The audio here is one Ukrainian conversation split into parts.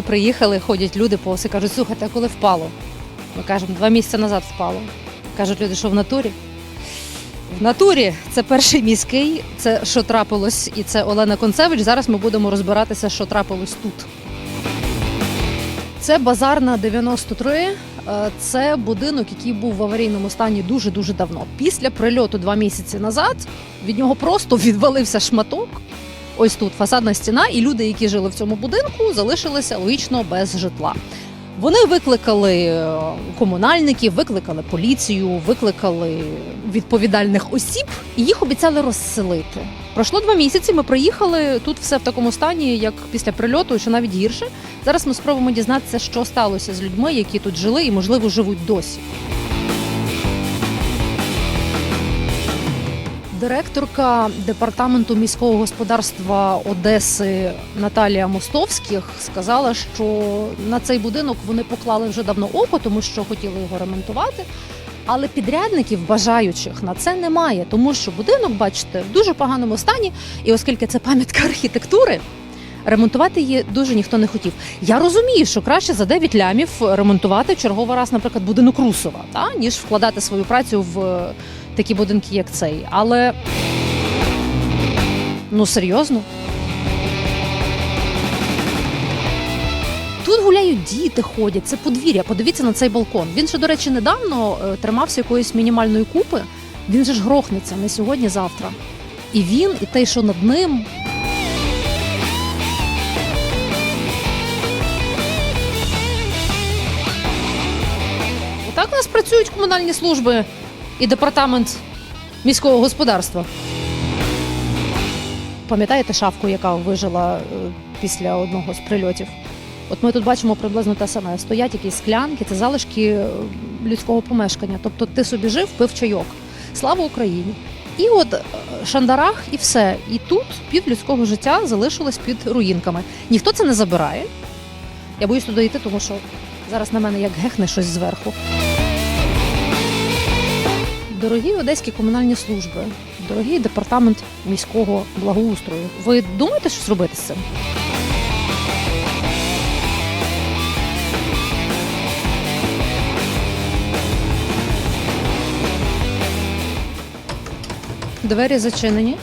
ми приїхали, ходять люди повз і кажуть, слухайте, а коли впало? Ми кажемо, два місяці назад впало. Кажуть люди, що в натурі. В натурі це перший міський, це що трапилось, і це Олена Концевич. Зараз ми будемо розбиратися, що трапилось тут. Це базар на 93. Е, Це будинок, який був в аварійному стані дуже дуже давно. Після прильоту два місяці назад від нього просто відвалився шматок. Ось тут фасадна стіна, і люди, які жили в цьому будинку, залишилися логічно без житла. Вони викликали е, комунальників, викликали поліцію, викликали відповідальних осіб, і їх обіцяли розселити. Пройшло два місяці. Ми приїхали тут все в такому стані, як після прильоту, що навіть гірше. Зараз ми спробуємо дізнатися, що сталося з людьми, які тут жили і, можливо, живуть досі. Директорка департаменту міського господарства Одеси Наталія Мостовських сказала, що на цей будинок вони поклали вже давно око, тому що хотіли його ремонтувати. Але підрядників бажаючих на це немає, тому що будинок, бачите, в дуже поганому стані, і оскільки це пам'ятка архітектури. Ремонтувати її дуже ніхто не хотів. Я розумію, що краще за 9 лямів ремонтувати черговий раз, наприклад, будинок Русова, та ніж вкладати свою працю в такі будинки, як цей. Але ну серйозно. Тут гуляють діти, ходять, це подвір'я. Подивіться на цей балкон. Він ще, до речі, недавно е, тримався якоїсь мінімальної купи. Він же ж грохнеться не сьогодні, завтра. І він, і те, що над ним. Отак у нас працюють комунальні служби і департамент міського господарства. Пам'ятаєте шафку, яка вижила е, після одного з прильотів? От ми тут бачимо приблизно те саме. Стоять якісь склянки, це залишки е, людського помешкання. Тобто ти собі жив, пив чайок. Слава Україні! І от е, шандарах, і все. І тут пів людського життя залишилось під руїнками. Ніхто це не забирає. Я боюсь туди йти, тому що зараз на мене як гехне щось зверху. Дорогі одеські комунальні служби, дорогий департамент міського благоустрою. Ви думаєте, що зробити з цим? Двері зачинені.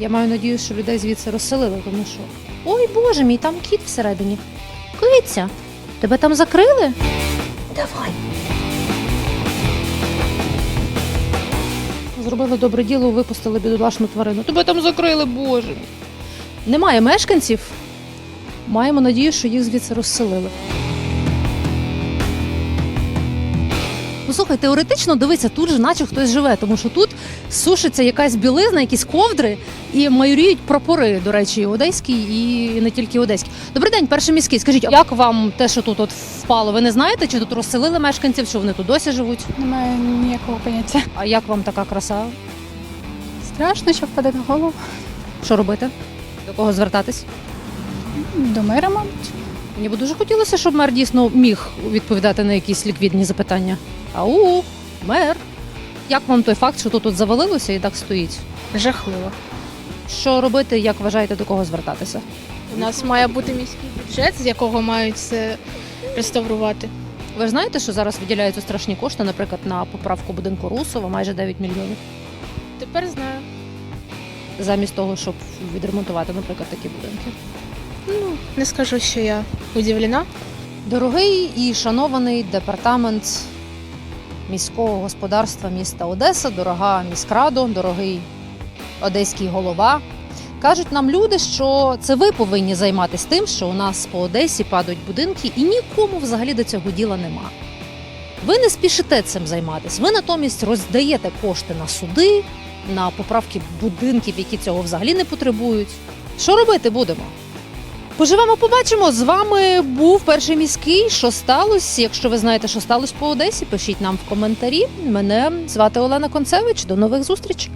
Я маю надію, що людей звідси розселили, тому що. Ой Боже мій, там кіт всередині. Киця, тебе там закрили? Давай. Зробили добре діло, випустили бідолашну тварину. Тебе там закрили, Боже. Немає мешканців. Маємо надію, що їх звідси розселили. Ну слухай, теоретично дивися, тут же наче хтось живе, тому що тут сушиться якась білизна, якісь ковдри і майоріють прапори, до речі, і одеські, і не тільки одеські. Добрий день, перший міський. Скажіть, як вам те, що тут от впало? Ви не знаєте, чи тут розселили мешканців, чи вони тут досі живуть? Немає ніякого поняття. А як вам така краса? Страшно, що впаде на голову. Що робити? До кого звертатись? До мера, мабуть. Мені б дуже хотілося, щоб мер дійсно міг відповідати на якісь ліквідні запитання. Ау, мер. Як вам той факт, що тут от завалилося і так стоїть? Жахливо. Що робити, як вважаєте, до кого звертатися? У нас має бути міський бюджет, з якого мають це реставрувати. Ви ж знаєте, що зараз виділяються страшні кошти, наприклад, на поправку будинку Русова майже 9 мільйонів, Тепер знаю. замість того, щоб відремонтувати, наприклад, такі будинки. Ну, не скажу, що я удивлена. Дорогий і шанований департамент міського господарства міста Одеса, дорога міськрадо, дорогий одеський голова. Кажуть нам люди, що це ви повинні займатися тим, що у нас по Одесі падають будинки, і нікому взагалі до цього діла нема. Ви не спішите цим займатися. Ви натомість роздаєте кошти на суди, на поправки будинків, які цього взагалі не потребують. Що робити будемо? Поживемо, побачимо. З вами був перший міський. Що сталося? Якщо ви знаєте, що сталося по Одесі, пишіть нам в коментарі. Мене звати Олена Концевич. До нових зустрічей.